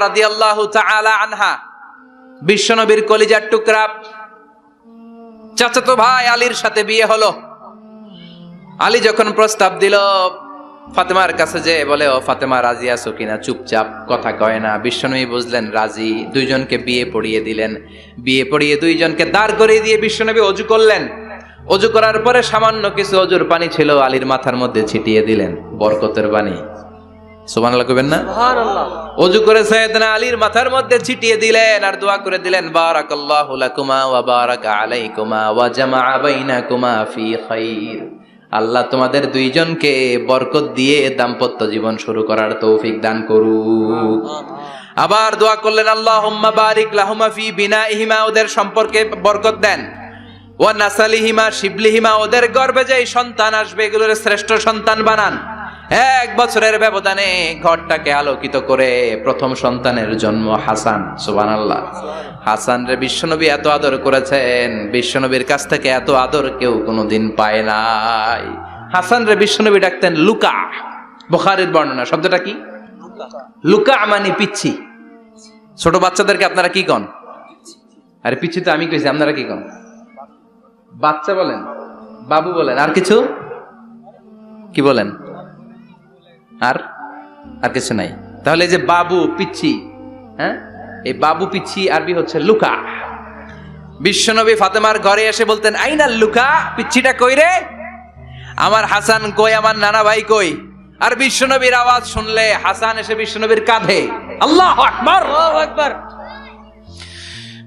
রাদিয়াল্লাহু তাআলা আনহা, বিশ্বনবীর কলিজার টুকরা। চাচাতো ভাই আলীর সাথে বিয়ে হলো। আলী যখন প্রস্তাব দিল, ফাতেমার কাছে যে বলে, ও ফাতেমা, রাজি আছো কিনা? চুপচাপ, কথা কয় না। বিশ্বনবী বুঝলেন, রাজি। দুইজনকে বিয়ে পড়িয়ে দিলেন। বিয়ে পড়িয়ে দুইজনকে দাঁড় করিয়ে দিয়ে বিশ্বনবী অজু করলেন। অজু করার পরে সামান্য কিছু অজুর পানি ছিল, আলীর মাথার মধ্যে ছিটিয়ে দিলেন, বরকতের না? অজু করে সাইয়েদনা আলীর মাথার মধ্যে ছিটিয়ে দিলেন আর দোয়া করে দিলেন বারাকাল্লাহু লাকুমা ওয়া বারাকা আলাইকুমা ওয়া জামাআ বাইনাকুমা ফি খাইর। আল্লাহ তোমাদের দুইজনকে বরকত দিয়ে দাম্পত্য জীবন শুরু করার তৌফিক দান করুক। আবার দোয়া করলেন আল্লাহুম্মা বারিক লাহুমা ফি বিনাইহিমা ওদের সম্পর্কে বরকত দেন। ওয়া নাসালিহিমা শিবলিহিমা ওদের গর্ভে যে সন্তান আসবে এগুলোর শ্রেষ্ঠ সন্তান বানান। এক বছরের ব্যবধানে ঘরটাকে আলোকিত করে প্রথম সন্তানের জন্ম হাসান সুবান আল্লাহ হাসান রে বিশ্বনবী এত আদর করেছেন, বিশ্বনবীর কাছ থেকে এত আদর কেউ কোনোদিন পায় নাই। হাসান রে বিশ্বনবী ডাকতেন লুকা। বুখারীর বর্ণনা, শব্দটা কি? লুকা মানে পিচ্ছি। ছোট বাচ্চাদেরকে আপনারা কি কন? আরে পিচ্ছি তো আমি কইছি, আপনারা কি কন? বাচ্চা বলেন, বাবু বলেন, আর কিছু? কি বলেন? আর আর কিছু নাই। তাহলে যে বাবু, পিচ্ছি হ্যাঁ? এই বাবু, পিচ্ছি, আরবি হচ্ছে লুকা। বিশ্বনবী ফাতেমার ঘরে এসে বলতেন, আইনা লুকা, পিচ্ছিটা কই রে? আমার হাসান কই, আমার নানা ভাই কই? আর বিশ্বনবীর আওয়াজ শুনলে হাসান এসে বিশ্বনবীর কাঁধে। আল্লাহ আকবার! আকবার!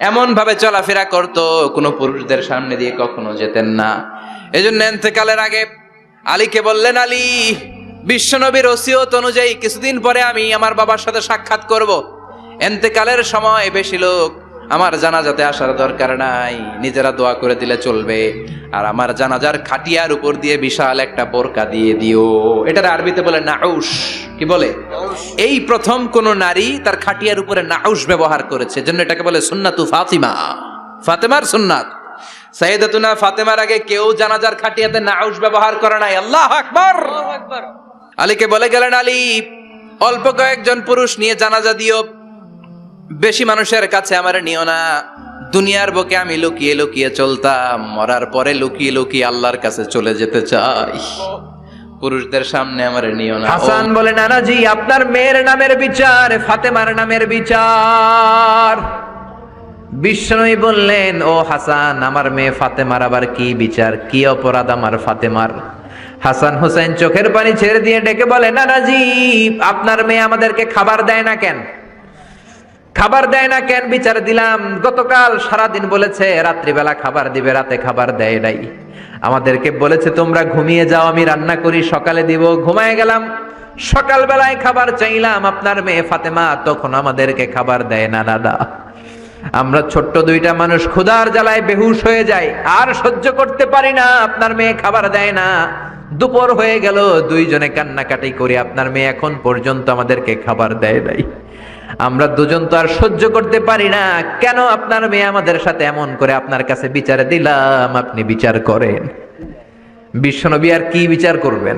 এমন ভাবে চলাফেরা করতো, কোনো পুরুষদের সামনে দিয়ে কখনো যেতেন না। এজন্য এতেকালের আগে আলীকে বললেন, আলী, বিশ্বনবীর ওসিয়ত অনুযায়ী কিছুদিন পরে আমি আমার বাবার সাথে সাক্ষাৎ করব। এন্তেকালের সময় বেশি লোক আমার জানাজাতে আসার দরকার নাই। নিজেরা দোয়া করে দিলে চলবে। আর আমার জানাজার খাটিয়ার উপর দিয়ে বিশাল একটা বোরকা দিয়ে দিও। এটার আরবিতে বলে নাউস কি বলে? এই প্রথম কোন নারী তার খাটিয়ার উপরে নাউস ব্যবহার করেছে। জন্য এটাকে বলে সুন্নাতু ফাতিমা। ফাতেমার সুন্নাত। সাইয়েদাতুনা ফাতেমার আগে কেউ জানাজার খাটিয়াতে নাউস ব্যবহার করে নাই। আল্লাহ আকবার! আকবার। আলীকে বলে গেলেন আলী অল্প কয়েকজন পুরুষ নিয়ে জানাজা দিও। বেশি মানুষের কাছে আমার নিও না। দুনিয়ার বুকে আমি লুকিয়ে লুকিয়ে চলতাম মরার পরে লুকিয়ে লুকিয়ে আল্লাহর কাছে চলে যেতে চাই। পুরুষদের সামনে আমার নিও না। হাসান বলে নানাজি আপনার মেয়ের নামের বিচার ফাতেমার নামের বিচার। বিষ্ণুই বললেন ও হাসান আমার মেয়ে ফাতেমার আবার কি বিচার? কি অপরাধ আমার ফাতেমার? হাসান হোসেন চোখের পানি ছেড়ে দিয়ে ডেকে বলে নানাজি আপনার মেয়ে আমাদেরকে খাবার দেয় না কেন? খাবার দেয় না কেন বিচার দিলাম? গতকাল সারাদিন বলেছে, রাত্রিবেলা খাবার দিবে, রাতে খাবার দেয় নাই। আমাদেরকে বলেছে, তোমরা ঘুমিয়ে যাও, আমি রান্না করি, সকালে দিব। ঘুমায় গেলাম। সকালবেলায় খাবার চাইলাম। আপনার মেয়ে ফাতেমা তখন আমাদেরকে খাবার দেয় না, দাদা। আমরা ছোট্ট দুইটা মানুষ, ক্ষুধার জ্বালায় বেহুশ হয়ে যায় আর সহ্য করতে পারি না, আপনার মেয়ে খাবার দেয় না। দুপুর হয়ে গেল, দুইজনে কান্নাকাটি করি আপনার মেয়ে এখন পর্যন্ত আমাদেরকে খাবার দেয় নাই। আমরা দুজন তো আর সহ্য করতে পারি না। কেন আপনার মেয়ে আমাদের সাথে এমন করে আপনার কাছে বিচারে দিলাম? আপনি বিচার করেন। বিশ্বনবী আর কি বিচার করবেন?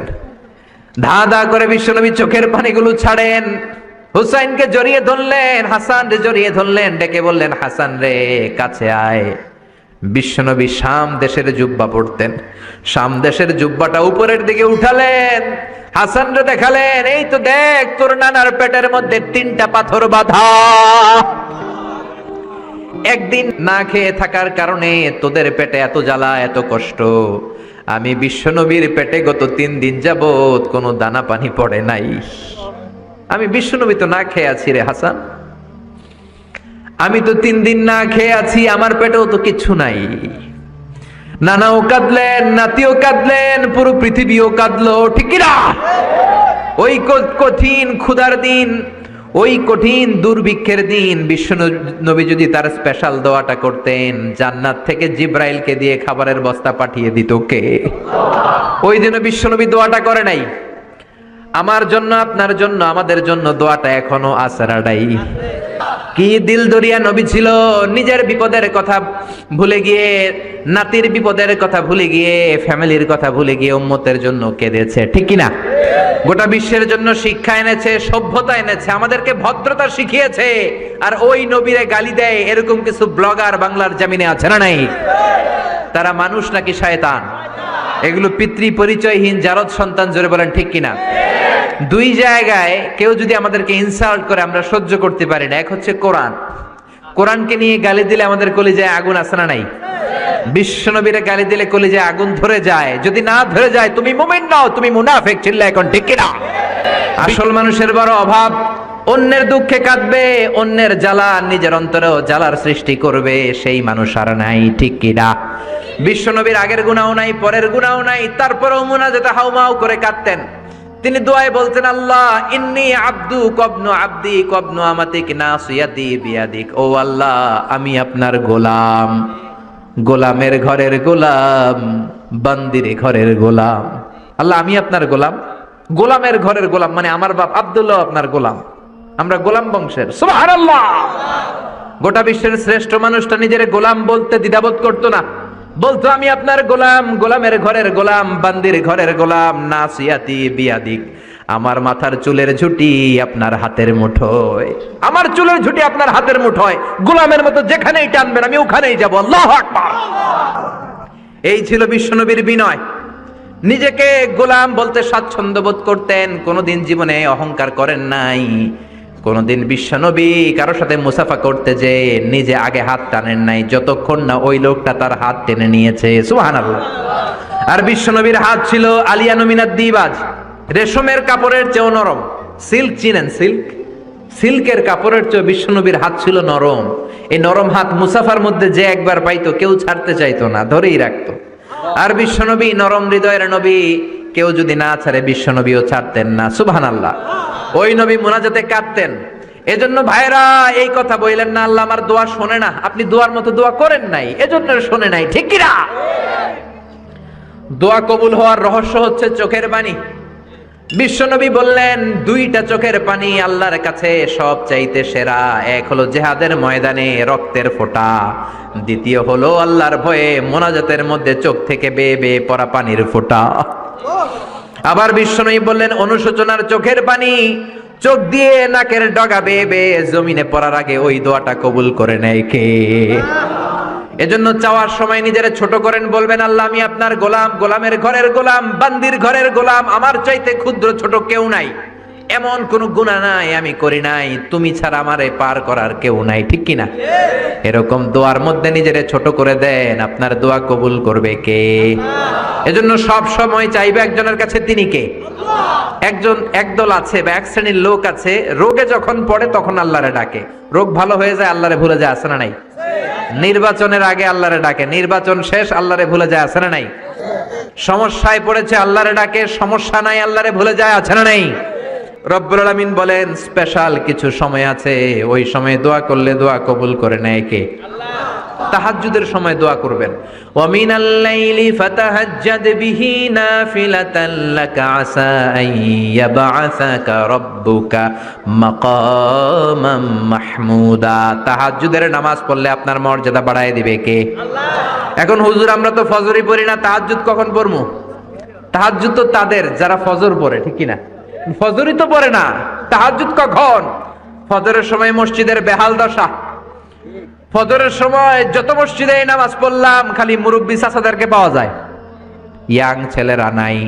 ধা ধা করে বিশ্বনবী চোখের পানিগুলো ছাড়েন। হুসাইনকে জড়িয়ে ধরলেন হাসান রে জড়িয়ে ধরলেন, ডেকে বললেন, হাসান রে, কাছে আয়। বিশ্বনবী শাম দেশের জুব্বা পড়তেন। শাম দেশের জুব্বাটা উপরের দিকে উঠালেন হাসান রে দেখালেন, এই তো দেখ, তোর নানার পেটের মধ্যে তিনটা পাথর বাঁধা। একদিন না খেয়ে থাকার কারণে তোদের পেটে এত জ্বালা, এত কষ্ট। আমি বিশ্বনবীর পেটে গত তিন দিন যাবৎ কোনো দানা পানি পড়ে নাই। আমি বিশ্বনবী তো না খেয়ে আছি রে হাসান। আমি তো তিন দিন না খেয়ে আছি, আমার পেটেও তো কিছু নাই। নানাও কাঁদলেন, নাতিও কাঁদলেন, পুরো পৃথিবীও কাঁদলো, ঠিক ওই কঠিন ক্ষুধার দিন, ওই কঠিন দুর্ভিক্ষের দিন বিশ্ব নবী যদি তার স্পেশাল দোয়াটা করতেন, জান্নাত থেকে জিব্রাইলকে দিয়ে খাবারের বস্তা পাঠিয়ে দিত কে? ওই দিনও বিশ্বনবী দোয়াটা করে নাই। আমার জন্য, আপনার জন্য, আমাদের জন্য দোয়াটা এখনও আসারাডাই কি দিল দরিয়া নবী ছিল? নিজের বিপদের কথা ভুলে গিয়ে, নাতির বিপদের কথা ভুলে গিয়ে, ফ্যামিলির কথা ভুলে গিয়ে উম্মতের জন্য কেঁদেছে। ঠিক কি না গোটা বিশ্বের জন্য শিক্ষা এনেছে, সভ্যতা এনেছে, আমাদেরকে ভদ্রতা শিখিয়েছে, আর ওই নবীরে গালি দেয়, এরকম কিছু ব্লগার বাংলার জামিনে আছে না নাই? তারা মানুষ নাকি শয়তান? এগুলো পিতৃ পরিচয়হীন জারদ সন্তান, জোরে বলেন, ঠিক কিনা? দুই জায়গায় কেউ যদি আমাদেরকে ইনসাল্ট করে, আমরা সহ্য করতে পারি না। এক হচ্ছে কোরআন। কোরআনকে নিয়ে গালি দিলে আমাদের কলিজায় আগুন আসে না নাই? বিশ্বনবীরে গালি দিলে কলিজায় আগুন ধরে যায়। যদি না ধরে যায়, তুমি মুমিন নাও, তুমি মুনাফেক চিল্লা এখন ঠিক কিনা? আসল মানুষের বড় অভাব, অন্যের দুঃখে কাঁদবে, অন্যের জ্বালা নিজের অন্তরেও জ্বালার সৃষ্টি করবে, সেই মানুষ আর নাই, ঠিক কিনা? বিশ্বনবীর আগের গুণাও নাই, পরের গুণাও নাই, তারপরেও মুনাজাতে হাউমাউ করে কাঁদতেন। তিনি দোয়ায় বলছেন, আল্লাহ, ইন্নি আব্দু কবনু আব্দি কবনু আমাতিক নাসিয়াতি বিয়াদিক। ও আল্লাহ, আমি আপনার গোলাম। গোলামের ঘরের গোলাম, বান্দিরে ঘরের গোলাম। আল্লাহ, আমি আপনার গোলাম। গোলামের ঘরের গোলাম মানে আমার বাপ আব্দুল্লাহ আপনার গোলাম। আমরা গোলাম বংশের। সুবহানাল্লাহ! গোটা বিশ্বের শ্রেষ্ঠ মানুষটা নিজের গোলাম বলতে দ্বিধাবোধ করতো না। বলতো, আমি আপনার গোলাম, গোলামের ঘরের গোলাম, বান্দির ঘরের গোলাম, নাসিয়াতি বিয়াদিক। আমার মাথার চুলের ঝুটি আপনার হাতের মুঠোয়। আমার চুলের ঝুটি আপনার হাতের মুঠোয়। গোলামের মতো যেখানেই টানবেন, আমি ওখানেই যাব। এই ছিল বিশ্বনবীর বিনয়। নিজেকে গোলাম বলতে স্বাচ্ছন্দ্য বোধ করতেন, কোনোদিন জীবনে অহংকার করেন নাই। কোনোদিন বিশ্বনবী কারোর সাথে মুসাফা করতে যে নিজে আগে হাত টানেন নাই, যতক্ষণ না ওই লোকটা তার হাত টেনে নিয়েছে। সুহান আর বিশ্বনবীর হাত ছিল আলিয়া নমিনার দিবাজ। রেশমের কাপড়ের চেয়েও নরম। সিল্ক চিনেন, সিল্ক? সিল্কের কাপড়ের চেয়ে বিশ্বনবীর হাত ছিল নরম। এই নরম হাত মুসাফার মধ্যে যে একবার পাইতো, কেউ ছাড়তে চাইতো না, ধরেই রাখতো। আর বিশ্বনবী, নরম হৃদয়ের নবী, কেউ যদি না ছাড়ে, বিশ্বনবীও ছাড়তেন না। সুবহান আল্লাহ ওই নবী মোনাজাতে কাঁদতেন। এজন্য ভাইরা এই কথা বললেন না, আল্লাহ আমার দোয়া শোনে না। আপনি দোয়ার মতো দোয়া করেন নাই, এজন্য শোনে নাই, ঠিক কিনা? দোয়া কবুল হওয়ার রহস্য হচ্ছে চোখের বাণী বিশ্বনবী বললেন, দুইটা চোখের পানি আল্লাহর কাছে সব চাইতে সেরা। এক হলো জেহাদের ময়দানে রক্তের ফোঁটা। দ্বিতীয় হলো আল্লাহর ভয়ে মোনাজাতের মধ্যে চোখ থেকে বেয়ে বেয়ে পড়া পানির ফোঁটা। আবার বিশ্বনবী বললেন, অনুশোচনার চোখের পানি চোখ দিয়ে নাকের ডগা বেয়ে বেয়ে জমিনে পড়ার আগে ওই দোয়াটা কবুল করে নেয় কে? এজন্য চাওয়ার সময় নিজের ছোট করেন, বলবেন, আল্লাহ, আমি আপনার গোলাম, গোলামের ঘরের গোলাম, বান্দির ঘরের গোলাম, আমার চাইতে ক্ষুদ্র ছোট কেউ নাই। এমন কোন গুণা নাই, আমি করি নাই। তুমি ছাড়া আমারে পার করার কেউ নাই, ঠিক কিনা? এরকম দোয়ার মধ্যে নিজেরে ছোট করে দেন, আপনার দোয়া কবুল করবে কে? এজন্য সব সময় চাইবে একজনের কাছে তিনি কে? একজন, একদল আছে বা এক শ্রেণির লোক আছে, রোগে যখন পড়ে তখন আল্লাহরে ডাকে। রোগ ভালো হয়ে যায়, আল্লাহরে ভুলে যায় আসে না নাই? নির্বাচনের আগে আল্লাহরে ডাকে, নির্বাচন শেষ, আল্লাহরে ভুলে যায় আসে না নাই? সমস্যায় পড়েছে, আল্লাহরে ডাকে, সমস্যা নাই, আল্লাহরে ভুলে যায়, আছে না নাই? রব্বুল আলামিন বলেন স্পেশাল কিছু সময় আছে। ওই সময় দোয়া করলে দোয়া কবুল করে নেয় কে? তাহাজ্জুদের সময় দোয়া করবেন। ওয়া মিনাল লাইলি ফাতাহাজ্জাদ বিহি নাফিলাতান লাকা আসা আন ইয়াবআসাকা রাব্বুকা মাকামাম মাহমুদা। তাহাজ্জুদের নামাজ পড়লে আপনার মর্যাদা বাড়ায় দিবে কে? এখন হুজুর আমরা তো ফজরই পড়ি না তাহাজ্জুদ কখন পড়মু? তাহাজ্জুদ তো তাদের যারা ফজর পড়ে ঠিক কি না ফজরই তো পড়ে না, তাহাজ্জুদ কখন? ফজরের সময় মসজিদের বেহাল দশা। ফজরের সময় যত মসজিদে নামাজ পড়লাম, খালি মুরব্বী চাচাদেরকে পাওয়া যায়। ইয়াং ছেলেরা নাই।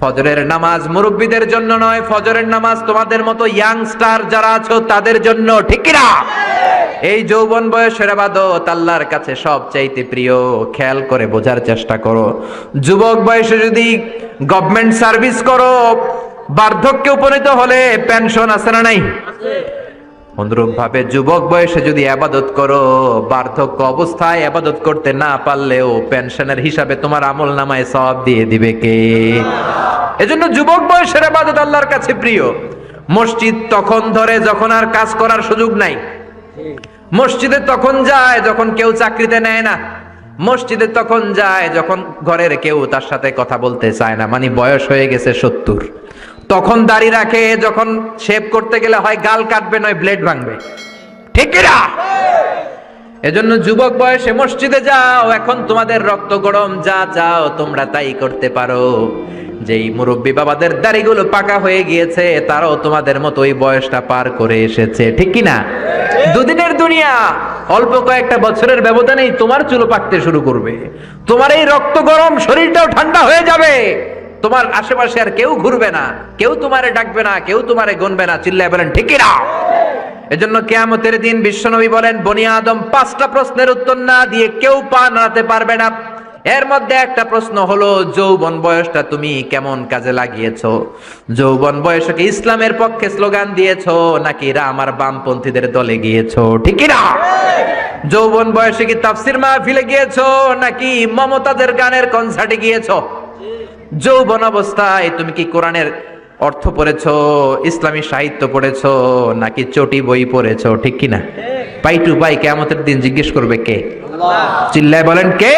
ফজরের নামাজ মুরব্বীদের জন্য নয়, ফজরের নামাজ তোমাদের মতো ইয়াংস্টার যারা আছো, তাদের জন্য, ঠিক কিনা? এই যৌবন বয়সের আবাদত আল্লাহর কাছে সব চাইতে প্রিয়। খেয়াল করে বোঝার চেষ্টা করো। যুবক বয়সে যদি গভর্নমেন্ট সার্ভিস করো বার্ধক্যে উপনীত হলে পেনশন আছে না নাই? অনুরূপ ভাবে যুবক বয়সে যদি আবাদত করো, বার্ধক্য অবস্থায় আবাদত করতে না পারলেও পেনশনের হিসাবে তোমার আমল নামায় সব দিয়ে দিবে কে? এজন্য যুবক বয়সের আবাদত আল্লাহর কাছে প্রিয়। মসজিদ তখন ধরে যখন আর কাজ করার সুযোগ নাই। মসজিদে তখন যায় যখন কেউ চাকরিতে নেয় না। মসজিদে তখন যায় যখন ঘরের কেউ তার সাথে কথা বলতে চায় না। মানে বয়স হয়ে গেছে সত্তর। তখন দাড়ি রাখে, যখন শেভ করতে গেলে হয় গাল কাটবে, নয় ব্লেড ভাঙবে। ঠিক এজন্য যুবক বয়সে মসজিদে যাও, এখন তোমাদের রক্ত গরম, যা যাও তোমরা তাই করতে পারো। যেই মুরব্বী বাবাদের দাড়িগুলো পাকা হয়ে গিয়েছে, তারাও তোমাদের মতো ওই বয়সটা পার করে এসেছে। ঠিক কি না? দুদিনের দুনিয়া, অল্প কয়েকটা বছরের ব্যবধানেই তোমার চুলো পাকতে শুরু করবে। তোমার এই রক্ত গরম শরীরটাও ঠান্ডা হয়ে যাবে। তোমার আশেপাশে আর কেউ ঘুরবে না, কেউ তোমারে ডাকবে না, কেউ তোমারে গুনবে না। চিল্লায় বলেন ঠিকই না এজন্য কেয়ামতের দিন বিশ্বনবী বলেন, বনি আদম পাঁচটা প্রশ্নের উত্তর না দিয়ে কেউ পা নাড়াতে পারবে না। এর মধ্যে একটা প্রশ্ন হলো, যৌবন বয়সটা তুমি কেমন কাজে লাগিয়েছো? যৌবন বয়সকে ইসলামের পক্ষে স্লোগান দিয়েছ, নাকি আমার বামপন্থীদের দলে গিয়েছো? ঠিক না যৌবন বয়সে কি তাফসির মাহফিলে গিয়েছো, নাকি মমতাদের গানের কনসার্টে গিয়েছো? যৌবন অবস্থায় তুমি কি কোরআনের অর্থ পড়েছো ইসলামী সাহিত্য পড়েছো নাকি চটি বই পড়েছো ঠিক কিনা? পাই টু পাই কেমতের দিন জিজ্ঞেস করবে কে? চিল্লায় বলেন কে?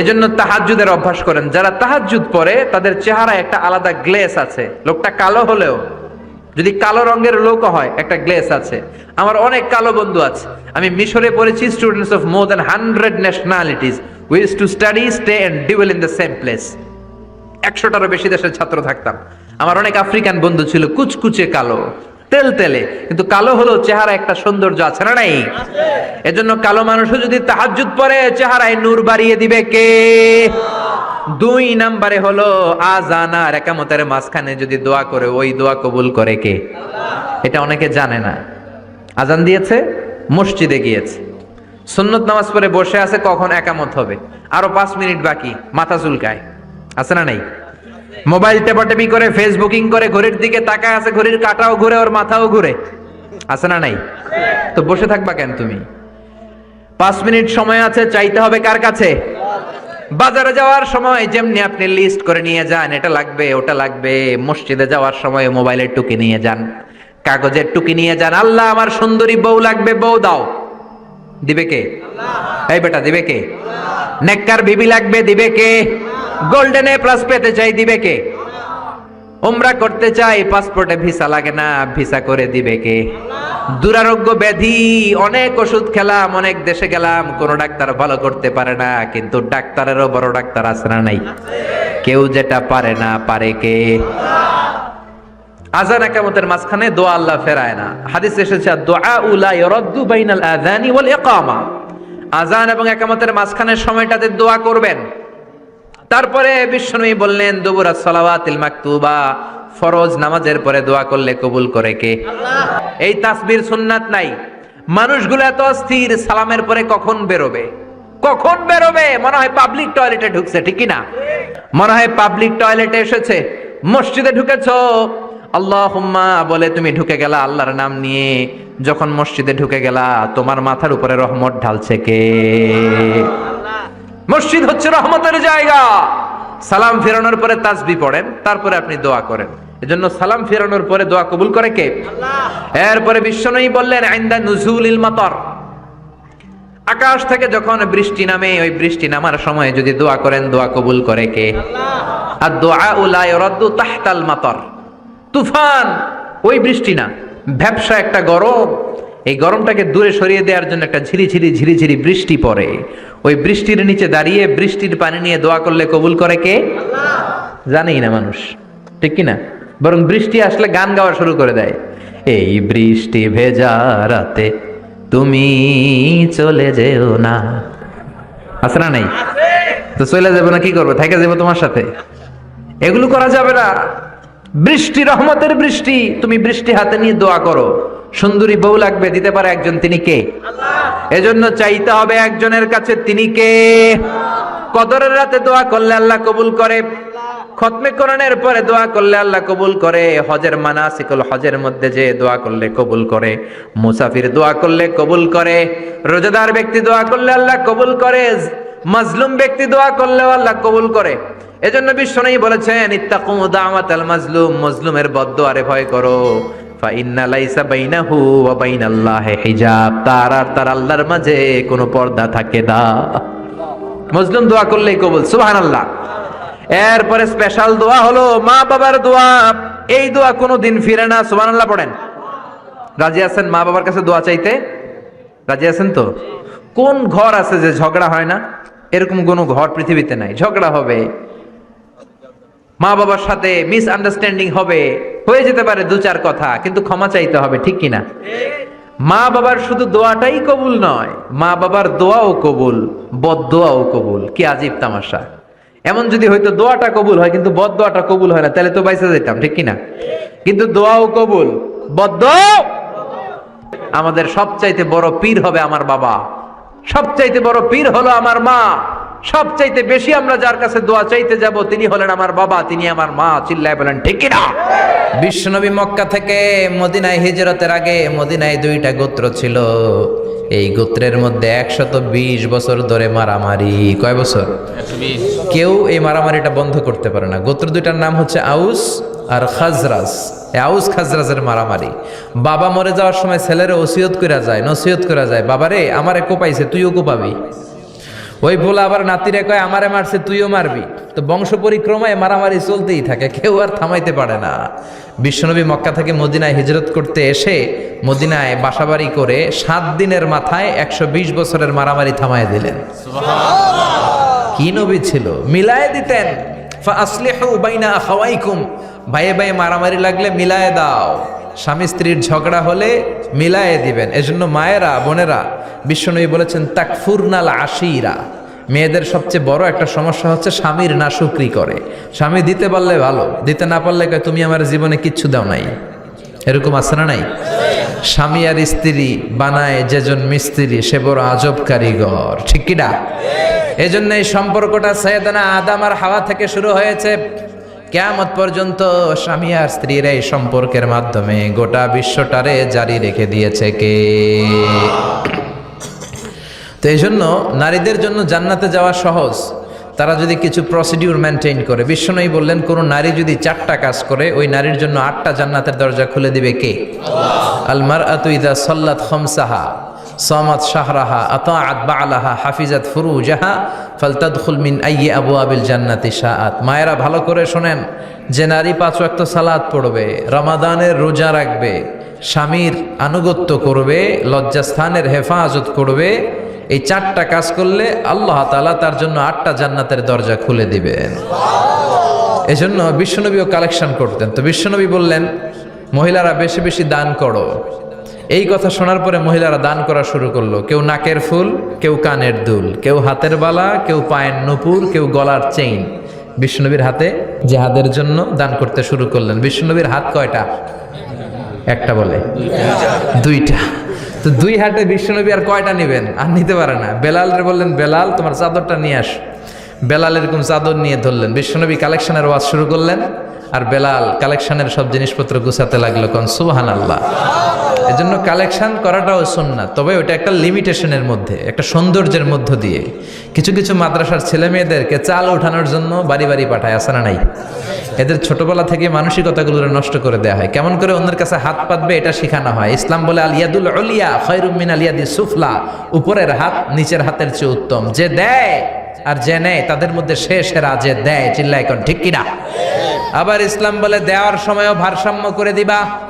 এজন্য তাহাজ্জুদের অভ্যাস করেন। যারা তাহাজ্জুদ পড়ে তাদের চেহারায় একটা আলাদা গ্লেস আছে। লোকটা কালো হলেও যদি কালো রঙের লোক হয় একটা গ্লেস আছে। আমার অনেক কালো বন্ধু আছে। আমি মিশরে পড়েছি students of more than hundred nationalities wish to study stay and dwell in the same place একশোটারও বেশি দেশের ছাত্র থাকতাম। আমার অনেক আফ্রিকান বন্ধু ছিল কুচকুচে কালো, তেল তেলে, কিন্তু কালো হলো চেহারা একটা সৌন্দর্য আছে না নাই? এজন্য কালো মানুষও যদি তাহাজ্জুদ পরে, চেহারায় নূর বাড়িয়ে দিবে কে? দুই নাম্বারে হলো আজান আর একামতের মাঝখানে যদি দোয়া করে, ওই দোয়া কবুল করে কে? এটা অনেকে জানে না। আজান দিয়েছে, মসজিদে গিয়েছে। সুন্নত নামাজ পরে বসে আছে, কখন একামত হবে? আরও পাঁচ মিনিট বাকি, মাথা চুলকায়। আছে না নাই? মোবাইল টেপাটেপি করে, ফেসবুকিং করে, ঘড়ির দিকে তাকায় আছে, ঘড়ির কাটাও ঘুরে, ওর মাথাও ঘুরে। আছে না নাই? তো বসে থাকবা কেন তুমি? পাঁচ মিনিট সময় আছে, চাইতে হবে কার কাছে? বাজারে যাওয়ার সময় যেমনি আপনি লিস্ট করে নিয়ে যান, এটা লাগবে, ওটা লাগবে। মসজিদে যাওয়ার সময় মোবাইলের টুকি নিয়ে যান, কাগজের টুকি নিয়ে যান। আল্লাহ, আমার সুন্দরী বউ লাগবে, বউ দাও। দিবে কে? এই বেটা, দিবে কে? নেককার বিবি লাগবে, দিবে কে? গোল্ডেন এ প্লাস পেতে চাই দিবে কে? উমরা করতে চাই পাসপোর্টে ভিসা লাগে না ভিসা করে দিবে কে? দুরারোগ্য ব্যাধি, অনেক ওষুধ খেলাম, অনেক দেশে গেলাম, কোন ডাক্তার ভালো করতে পারে না, কিন্তু ডাক্তারেরও বড় ডাক্তার আছে না নাই? কেউ যেটা পারে না, পারে কে? আজান একামতের মাঝখানে দোয়া আল্লাহ ফেরায় না। হাদিস এসেছে, দোয়া উলা ইরাদ্দু বাইনাল আযানি ওয়াল ইকামা। আজান এবং একামতের মাঝখানের সময়টাতে দোয়া করবেন। তারপরে বিশ্বনবী বললেন দুবুরা সালাওয়াতিল মাকতুবা ফরজ নামাজের পরে দোয়া করলে কবুল করে কে? এই তাসবির সুন্নাত নাই। মানুষগুলো এত অস্থির সালামের পরে কখন বেরোবে? কখন বেরোবে? মনে হয় পাবলিক টয়লেটে ঢুকছে ঠিকই না? মনে হয় পাবলিক টয়লেটে এসেছে। মসজিদে ঢুকেছো? আল্লাহ বলে তুমি ঢুকে গেলা আল্লাহর নাম নিয়ে। যখন মসজিদে ঢুকে গেলা তোমার মাথার উপরে রহমত ঢালছে কে? মসজিদ হচ্ছে রহমতের জায়গা। সালাম ফেরানোর পরে তাসবি পড়েন তারপরে আপনি দোয়া করেন। এজন্য সালাম ফেরানোর পরে দোয়া কবুল করে কে? এরপরে বিশ্বনবী বললেন আইন্দা নুজুলিল মাতর। আকাশ থেকে যখন বৃষ্টি নামে ওই বৃষ্টি নামার সময় যদি দোয়া করেন দোয়া কবুল করে কে? আর দোয়া উলা ইরাদ্দু তাহতাল মাতর। তুফান ওই বৃষ্টি না। ব্যবসা একটা গরম। এই গরমটাকে দূরে সরিয়ে দেওয়ার জন্য একটা ঝিরিঝিরি ঝিরিঝিরি বৃষ্টি পড়ে। ওই বৃষ্টির নিচে দাঁড়িয়ে বৃষ্টির পানি নিয়ে দোয়া করলে কবুল করে কে? জানেই না মানুষ। ঠিক কি না বরং বৃষ্টি আসলে গান গাওয়া শুরু করে দেয়। এই বৃষ্টি ভেজা রাতে তুমি চলে যেও না। আছে না নাই? তো চলে যাব না কি করব? থেকে যাব তোমার সাথে। এগুলো করা যাবে না। বৃষ্টি রহমতের বৃষ্টি তুমি বৃষ্টি হাতে নিয়ে দোয়া করো। সুন্দরী বউ লাগবে, দিতে পারে একজন, তিনি কে? এজন্য চাইতে হবে একজনের কাছে, তিনি কে? কদরের রাতে দোয়া করলে আল্লাহ কবুল করে। খতমে কোরআনের পরে দোয়া করলে আল্লাহ কবুল করে। হজের মানাসিকুল হজের মধ্যে যে দোয়া করলে কবুল করে। মুসাফির দোয়া করলে কবুল করে। রোজাদার ব্যক্তি দোয়া করলে আল্লাহ কবুল করে। মাজলুম ব্যক্তি দোয়া করলেও আল্লাহ কবুল করে। এজন্য বিশ্বনবী বলেছেন ইত্তাকু দাওয়াতাল মাজলুম মজলুমের বদদোয়ারে ভয় করো। তার আর তার আল্লাহর মাঝে কোনো পর্দা থাকে দোয়া করলেই কবুল, সুবহানাল্লাহ। এরপরে স্পেশাল দোয়া হলো মা বাবার দোয়া। এই দোয়া কোনোদিন ফিরে না, সুবহানাল্লাহ পড়েন। রাজি আছেন মা বাবার কাছে দোয়া চাইতে? রাজি আছেন তো? কোন ঘর আছে যে ঝগড়া হয় না? এরকম কোনো ঘর পৃথিবীতে নাই, ঝগড়া হবে। মা বাবার সাথে মিস আন্ডারস্ট্যান্ডিং হবে, হয়ে যেতে পারে দু চার কথা, কিন্তু ক্ষমা চাইতে হবে, ঠিক কিনা? মা বাবার শুধু দোয়াটাই কবুল নয়, মা বাবার দোয়াও কবুল, বদ দোয়াও কবুল, কি আজীব তামাশা। এমন যদি হয়তো দোয়াটা কবুল হয়, কিন্তু বদ দোয়াটা কবুল হয় না, তাহলে তো বাইসে যেতাম ঠিক কিনা? কিন্তু দোয়াও কবুল, বদ আমাদের সবচাইতে বড় পীর হবে আমার বাবা, সবচাইতে বড় পীর হলো আমার মা। সবচাইতে বেশি আমরা যার কাছে দোয়া চাইতে যাব তিনি হলেন আমার বাবা তিনি আমার মা চিল্লায় বলেন ঠিক না বিশ্বনবী মক্কা থেকে মদিনায় হিজরতের আগে মদিনায় দুইটা গোত্র ছিল। এই গোত্রের মধ্যে একশত বিশ বছর ধরে মারামারি। কয় বছর? কেউ এই মারামারিটা বন্ধ করতে পারে না। গোত্র দুইটার নাম হচ্ছে আউস আর খাজরাজ। এই আউস খাজরাজের মারামারি। বাবা মরে যাওয়ার সময় ছেলেরা ওসিয়ত করা যায় নসিয়ত করা যায় বাবারে আমারে কোপাইছে তুইও কোপাবি? ওই বলে আবার নাতিরে কয় আমারে মারছে তুইও মারবি। তো বংশ পরিক্রমায় মারামারি চলতেই থাকে কেউ আর থামাইতে পারে না। বিশ্বনবী মক্কা থেকে মদিনায় হিজরত করতে এসে মদিনায় বাসাবাড়ি করে সাত দিনের মাথায় একশো বিশ বছরের মারামারি থামায় দিলেন। কি নবী ছিল? মিলায় দিতেন। ভাইয়ে ভাইয়ে মারামারি লাগলে মিলায়ে দাও। স্বামী স্ত্রীর ঝগড়া হলে মিলায়ে দিবেন। এজন্য মায়েরা, বোনেরা, বিশ্বনবী বলেছেন তাকফুরনাল আশিরা। মেয়েদের সবচেয়ে বড় একটা সমস্যা হচ্ছে স্বামীর না শুক্রি করে। স্বামী দিতে পারলে ভালো, দিতে না পারলে তুমি আমার জীবনে কিচ্ছু দাও নাই। এরকম আছে না নাই? স্বামী আর স্ত্রী বানায় যেজন মিস্ত্রি, সে বড় আজব কারিগর। ঠিক কিনা এই জন্য এই সম্পর্কটা সৈয়দনা আদাম আর হাওয়া থেকে শুরু হয়েছে। কেয়ামত পর্যন্ত স্বামী আর স্ত্রীর এই সম্পর্কের মাধ্যমে গোটা বিশ্বটারে জারি রেখে দিয়েছে কে? তো এই জন্য নারীদের জন্য জান্নাতে যাওয়া সহজ। তারা যদি কিছু প্রসিডিউর মেনটেন করে। বিশ্বনয়ী বললেন কোনো নারী যদি চারটা কাজ করে ওই নারীর জন্য আটটা জান্নাতের দরজা খুলে দিবে কে? আলমার আতুইদা সল্লাত খমসাহা সমাত শাহরাহা আতাআত আলাহা হাফিজাত ফুরুজাহা ফালতাদখুল মিন আইয়ি আবু আবিল জান্নাতি শাআত। মায়েরা ভালো করে শোনেন যে নারী পাঁচ ওয়াক্ত সালাত পড়বে, রমাদানের রোজা রাখবে, স্বামীর আনুগত্য করবে, লজ্জাস্থানের হেফাজত করবে, এই চারটা কাজ করলে আল্লাহ তাআলা তার জন্য আটটা জান্নাতের দরজা খুলে দিবেন। এজন্য বিশ্বনবীও কালেকশন করতেন। তো বিশ্বনবী বললেন, মহিলারা বেশি বেশি দান করো। এই কথা শোনার পরে মহিলারা দান করা শুরু করল। কেউ নাকের ফুল, কেউ কানের দুল, কেউ হাতের বালা, কেউ পায়ের নুপুর, কেউ গলার চেইন। বিষ্ণুনবীর হাতে জেহাদের জন্য দান করতে শুরু করলেন। বিষ্ণুনবীর হাত কয়টা? একটা বলে। দুইটা। তো দুই হাতে বিষ্ণুনবী আর কয়টা নেবেন? আর নিতে পারে না। বেলালের বললেন, বেলাল, তোমার চাদরটা নিয়ে আস। বেলাল এরকম চাদর নিয়ে ধরলেন। বিশ্বনবী কালেকশনের ওয়াজ শুরু করলেন। আর বেলাল কালেকশনের সব জিনিসপত্র গুছাতে লাগল কন? সুবাহান আল্লাহ এজন্য কালেকশন করাটাও সুন্নাত, তবে ওটা একটা লিমিটেশনের মধ্যে, একটা সৌন্দর্যের মধ্য দিয়ে। কিছু কিছু মাদ্রাসার ছেলে মেয়েদেরকে চাল ওঠানোর জন্য বাড়ি বাড়ি পাঠায় আসে না নাই? এদের ছোটবেলা থেকে মানসিকতাগুলো নষ্ট করে দেওয়া হয়। কেমন করে অন্যের কাছে হাত পাতবে এটা শেখানো হয়। ইসলাম বলে আলিয়াদুল অলিয়া খৈরুমিন আলিয়াদি সুফলা। উপরের হাত নিচের হাতের চেয়ে উত্তম। যে দেয় আর যে নেয়, তাদের মধ্যে সে সেরা, যে দেয় চিল্লা এখন ঠিক কিনা? আবার ইসলাম বলে, দেওয়ার সময়ও ভারসাম্য করে দিবা।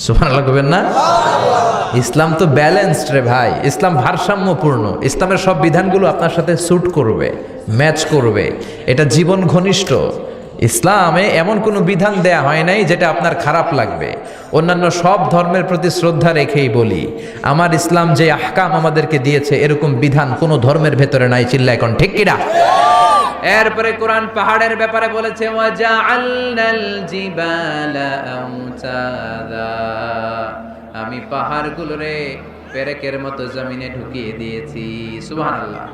সুবহানাল্লাহ করবেন না? ইসলাম তো ব্যালেন্সড রে ভাই। ইসলাম ভারসাম্যপূর্ণ। ইসলামের সব বিধানগুলো আপনার সাথে স্যুট করবে ম্যাচ করবে। এটা জীবন ঘনিষ্ঠ। ইসলামে এমন কোনো বিধান দেয়া হয় নাই যেটা আপনার খারাপ লাগবে। অন্যান্য সব ধর্মের প্রতি শ্রদ্ধা রেখেই বলি, আমার ইসলাম যে আহকাম আমাদেরকে দিয়েছে, এরকম বিধান কোনো ধর্মের ভেতরে নাই চিল্লা এখন ঠিক কিনা? এরপরে কোরআন পাহাড়ের ব্যাপারে বলেছে আমি পাহাড়গুলোরে পেরেকের মতো জমিনে ঢুকিয়ে দিয়েছি, সুবহানাল্লাহ।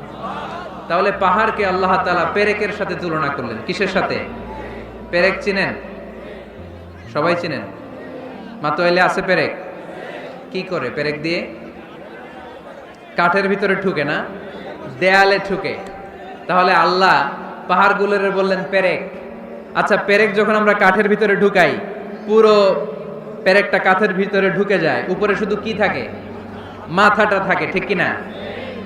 তাহলে পাহাড়কে আল্লাহ তালা পেরেকের সাথে তুলনা করলেন, কিসের সাথে? পেরেক চিনেন? সবাই চিনেন? মাতোয়াইলে আছে পেরেক? কি করে পেরেক দিয়ে? কাঠের ভিতরে ঠুকে না? দেয়ালে ঠুকে। তাহলে আল্লাহ পাহাড়গুলোর বললেন, পেরেক। আচ্ছা পেরেক যখন আমরা কাঠের ভিতরে ঢুকাই, পুরো পেরেকটা কাঠের ভিতরে ঢুকে যায়। উপরে শুধু কি থাকে? মাথাটা থাকে, ঠিক কি না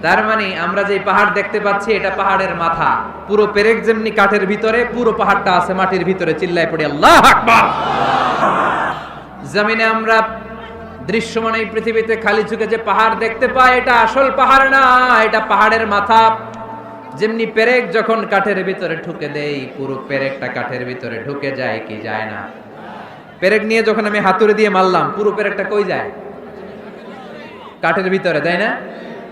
তার মানে আমরা যে পাহাড় দেখতে পাচ্ছি, এটা পাহাড়ের মাথা। পুরো পেরেক যেমনি কাঠের ভিতরে, পুরো পাহাড়টা আছে মাটির ভিতরে, চিল্লায় পড়ে, আল্লাহ জমিনে আমরা দৃশ্যমান এই পৃথিবীতে খালি চোখে যে পাহাড় দেখতে পাই, এটা আসল পাহাড় না, এটা পাহাড়ের মাথা। যেমনি পেরেক যখন কাঠের ভিতরে ঢুকে দেই, পুরো পেরেকটা কাঠের ভিতরে ঢুকে যায় কি যায় না। পেরেক নিয়ে যখন আমি হাতুড়ে দিয়ে মারলাম, পুরো পেরেকটা কই যায়? কাঠের ভিতরে, তাই না?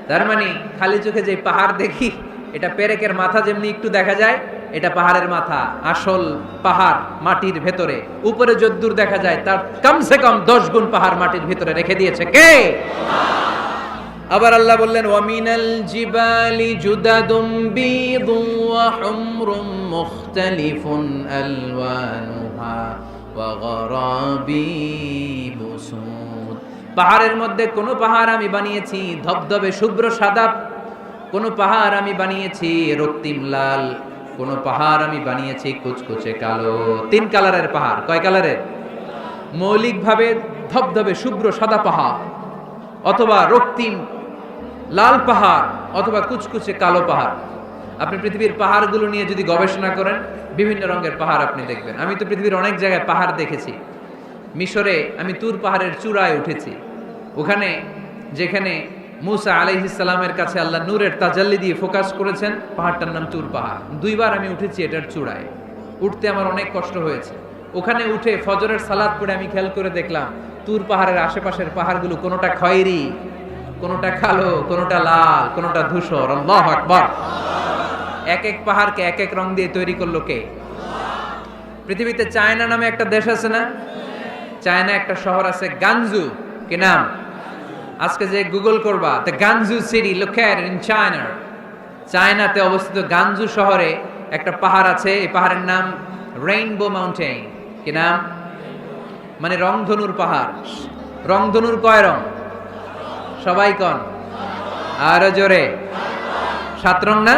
তার মানে খালি চোখে যে পাহাড় দেখি, এটা পেরেকের মাথা যেমনি একটু দেখা যায়, এটা পাহাড়ের মাথা, আসল পাহাড় মাটির ভেতরে। উপরে যদ্দূর দেখা যায়, তার কমসে কম দশ গুণ পাহাড় মাটির ভিতরে রেখে দিয়েছে। কে? আবার আল্লাহ বললেন, ওয়ামিনাল জিবালি জুদাদুম বিদুম ওয়া হুমরুম মুখতালিফুন আলওয়ানুহা ওয়া গরাবিবু সুদ পাহাড়ের মধ্যে কোন পাহাড় আমি বানিয়েছি, ধবধবে শুভ্র সাদা। কোন পাহাড় আমি বানিয়েছি, রক্তিম লাল। কোন পাহাড় আমি বানিয়েছি, কুচকুচে কালো। তিন কালারের পাহাড়। কয় কালারের? মৌলিকভাবে ধবধবে শুভ্র সাদা পাহাড়। অথবা রক্তিম লাল পাহাড়, অথবা কুচকুচে কালো পাহাড়। আপনি পৃথিবীর পাহাড়গুলো নিয়ে যদি গবেষণা করেন, বিভিন্ন রঙের পাহাড় আপনি দেখবেন। আমি তো পৃথিবীর অনেক জায়গায় পাহাড় দেখেছি। মিশরে আমি তুর পাহাড়ের চূড়ায় উঠেছি। ওখানে যেখানে মুসা আলাইহিসালামের কাছে আল্লাহ নূরের তাজাল্লি দিয়ে ফোকাস করেছেন, পাহাড়টার নাম তুর পাহাড়। দুইবার আমি উঠেছি এটার চূড়ায়। উঠতে আমার অনেক কষ্ট হয়েছে। ওখানে উঠে ফজরের সালাদ পড়ে আমি খেয়াল করে দেখলাম, তুর পাহাড়ের আশেপাশের পাহাড়গুলো কোনোটা খয়েরি, কোনোটা কালো, কোনোটা লাল, কোনোটা ধূসর। আল্লাহ আকবার। এক এক পাহাড়কে এক এক রং দিয়ে তৈরি করল কে? পৃথিবীতে চায়না নামে একটা দেশ আছে না? চায়না একটা শহর আছে গানজু। কি নাম? আজকে যে গুগল করবা the Ganzhou city located in China চায়নাতে অবস্থিত গানজু শহরে একটা পাহাড় আছে, এই পাহাড়ের নাম রেইনবো মাউন্টেন কি নাম? মানে রংধনুর পাহাড়। রংধনুর কয় রং? সবাই কন। আরও জোরে। সাত রং না?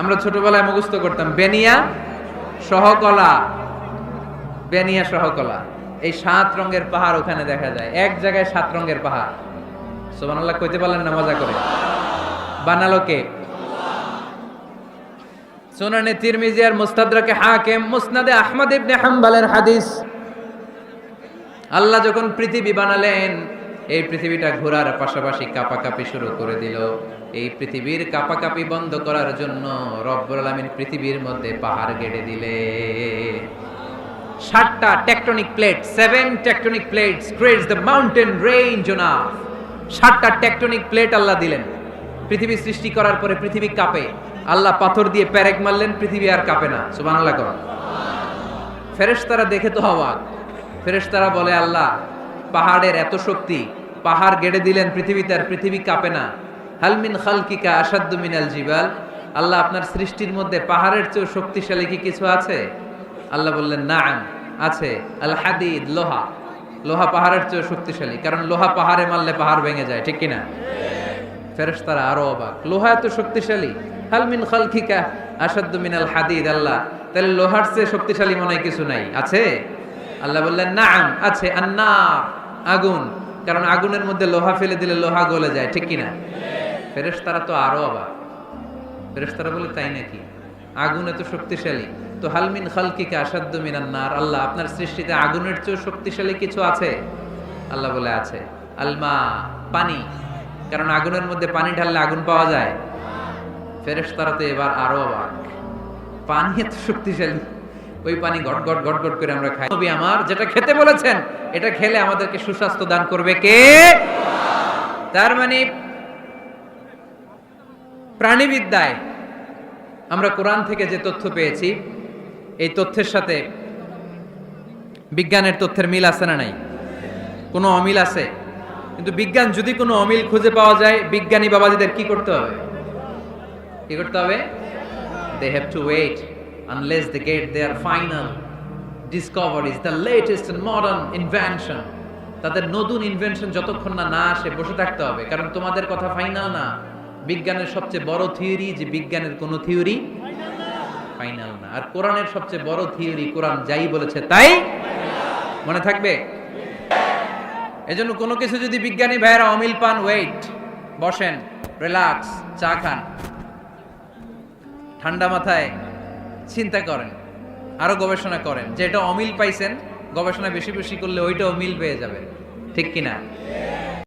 আমরা ছোটবেলায় মুখস্থ করতাম। বেনিয়া সহকলা বেনিয়া সহকলা এই সাত রঙের পাহাড় ওখানে দেখা যায়। এক জায়গায় সাত রঙের পাহাড়। সোবানাল্লাহ কইতে পারলেন না, মজা করে। বানালো কে? সুনানে তিরমিজি আর মুস্তাদরাকে হাকিম, মুসনাদে আহমদ ইবনে হাম্বলের হাদিস। আল্লাহ যখন পৃথিবী বানালেন, এই পৃথিবীটা ঘোরার পাশাপাশি কাপাকাপি শুরু করে দিল। এই পৃথিবীর কাপাকাপি বন্ধ করার জন্য রব্বুল আলামিন পৃথিবীর মধ্যে পাহাড় গেড়ে দিলে। সাতটা tectonic plate seven tectonic plates creates the mountain range earth সাতটা টেকটনিক প্লেট আল্লাহ দিলেন। পৃথিবী সৃষ্টি করার পরে পৃথিবী কাঁপে। আল্লাহ পাথর দিয়ে প্যারেক মারলেন, পৃথিবী আর কাঁপে না। সুবহানাল্লাহ কর। ফেরেশতারা দেখে তো অবাক। ফেরেশতারা বলে, আল্লাহ, পাহাড়ের এত শক্তি, পাহাড় গেড়ে দিলেন পৃথিবীতে আর পৃথিবী কাঁপে না। হালমিন খালকিকা আসাদ্দু মিনাল জিবাল? আল্লাহ, আপনার সৃষ্টির মধ্যে পাহাড়ের চেয়েও শক্তিশালী কি কিছু আছে? আল্লাহ বললেন না আছে। আল হাদিদ, লোহা। লোহা পাহাড়ের চেয়ে শক্তিশালী। কারণ লোহা পাহাড়ে মারলে পাহাড় ভেঙে যায়, ঠিক কিনা? ফেরেশতারা আরও অবাক। লোহা এত শক্তিশালী। হালমিন খালখিকা আসাদ্দু মিনাল হাদিদ, আল্লাহ। তাহলে লোহার চেয়ে শক্তিশালী মনে কিছু নাই। আছে? আল্লাহ বললেন, নাম, আছে। আন্না আগুন। কারণ আগুনের মধ্যে লোহা ফেলে দিলে লোহা গলে যায়, ঠিক কিনা? ফেরেশতারা তো আরও অবাক। ফেরেশতারা বলে, তাই নাকি? আগুন এত শক্তিশালী। তো হালমিন খালকিকে আসাদ্দ মিনান্নার আল্লাহ, আপনার সৃষ্টিতে আগুনের চেয়েও শক্তিশালী কিছু আছে? আল্লাহ বলে আছে, আলমা, পানি। কারণ আগুনের মধ্যে পানি ঢাললে আগুন পাওয়া যায়। ফেরেশ তারা তো এবার আরও অবাক। পানি এত শক্তিশালী। ওই পানি গট গট গট গট করে আমরা খাই। নবী আমার যেটা খেতে বলেছেন, এটা খেলে আমাদেরকে সুস্বাস্থ্য দান করবে কে? তার মানে প্রাণীবিদ্যায় আমরা কোরআন থেকে যে তথ্য পেয়েছি এই তথ্যের সাথে বিজ্ঞানের তথ্যের মিল আছে না নাই? কোনো অমিল আছে? কিন্তু বিজ্ঞান, যদি কোনো অমিল খুঁজে পাওয়া যায়, বিজ্ঞানী বাবাজিদের কি করতে হবে? কি করতে হবে? They have to wait unless they get their final discoveries the latest modern invention তাদের নতুন ইনভেনশন যতক্ষণ না না আসে, বসে থাকতে হবে। কারণ তোমাদের কথা ফাইনাল না। বিজ্ঞানের সবচেয়ে বড় থিওরি যে বিজ্ঞানের কোনো থিওরি ফাইনাল না। আর কোরআনের সবচেয়ে বড় থিওরি কোরআন যাই বলেছে তাই মনে থাকবে? এজন্য কোনো কিছু যদি বিজ্ঞানী ভাইয়েরা অমিল পান ওয়েট বসেন রিল্যাক্স চা খান। ঠান্ডা মাথায় চিন্তা করেন, আরও গবেষণা করেন। যেটা অমিল পাইছেন, গবেষণা বেশি বেশি করলে ওইটা অমিল পেয়ে যাবে। ঠিক কিনা?